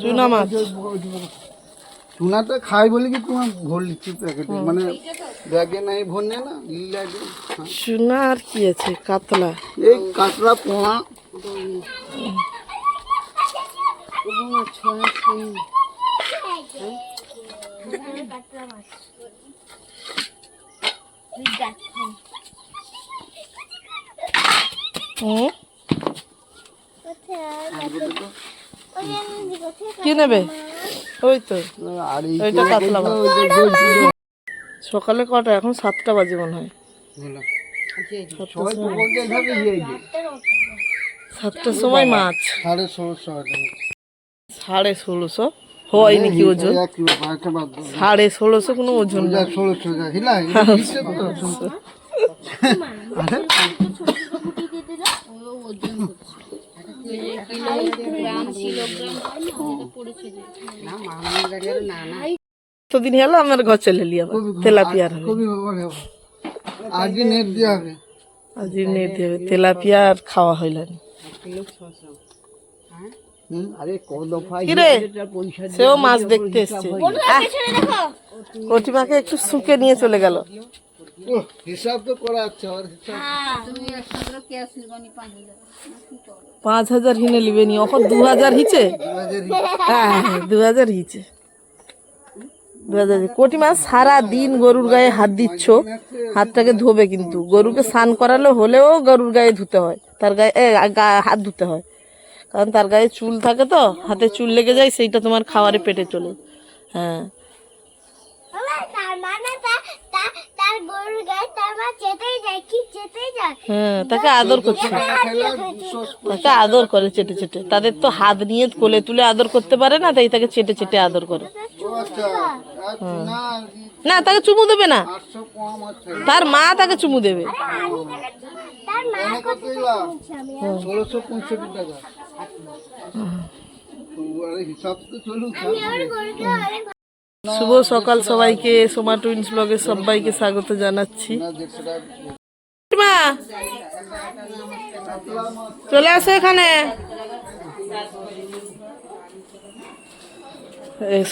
চুনা মাছ। চুনাটা খাই বলে কি তোমার ভোল দিচ্ছি প্যাকেটে? মানে ব্যাগে নাই ভোর নেয় না লাগে চুনা আর কি আছে? কাতলা। এই কাঁকড়া পোনা হুম। কি নেবে? ওই তো। ওইটা কাতলা সকালে কটা? এখন সাতটা বাজে মনে হয়। সাতটার সময় মাছ। সাড়ে ষোলোশো সাড়ে ষোলোশো? হয়নি কি ওজন। সাড়ে ষোলোশো কোনো ওজন ষোলোশো টাকা হিলা হিসেব তো। দিন হলো আমার ঘর চলে এলি আবার তেলাপিয়ার হবে খুবই ভালো হবে আজকে নেট দেওয়া হবে। আজ নেট তেলাপিয়া আর খাওয়া হইল না। সেও মাছ দেখতে এসছে। কটিমাকে একটু শুকে নিয়ে চলে গেল। হিসাব তো করা আছে আর পাঁচ হাজার। হিনে লিবে নি ওখন দু হাজার হিচে? হ্যাঁ দু হাজার হিচে। দু হাজার কটিমা সারা দিন গরুর গায়ে হাত দিচ্ছ হাতটাকে ধোবে কিন্তু। গরুকে স্নান করালে হলেও গরুর গায়ে ধুতে হয়। তার গায়ে এ, গা- হাত ধুতে হয়। কারণ তার গায়ে চুল থাকে তো হাতে চুল লেগে যায় সেইটা তোমার খাওয়ারে পেটে চলে। হ্যাঁ তার মানে তা- তা- তার গরুর গায়ে তার মা চেতেই যায় কি চেতেই যায় হ্যাঁ তাকে আদর করছে। তাকে আদর করে চেটে চেটে তাদের তো হাত নিয়ে কোলে তুলে আদর করতে পারে না তাই তাকে চেটে চেটে আদর করে। ও আচ্ছা না তাকে চুমু দেবে না। তার মা তাকে চুমু দেবে। তার মা এনে কত দিলাম ষোলোশো পঁয়ষট্টি টাকা। তো আরে হিসাব তো চলুক। গরুকে অনেক শুভ সকাল সবাইকে, সোমা টুইন্স ব্লগে সবাইকে স্বাগত জানাচ্ছি। চলে আসো এখানে।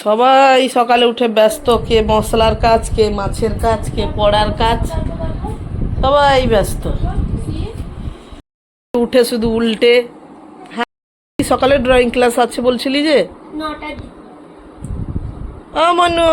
সবাই সকালে উঠে ব্যস্ত, কে মশলার কাজ, কে মাছের কাজ, কে পড়ার কাজ, সবাই ব্যস্ত। উঠে শুধু উল্টে। হ্যাঁ সকালে ড্রয়িং ক্লাস আছে বলছিলি যে? নটা দিন ও মনু।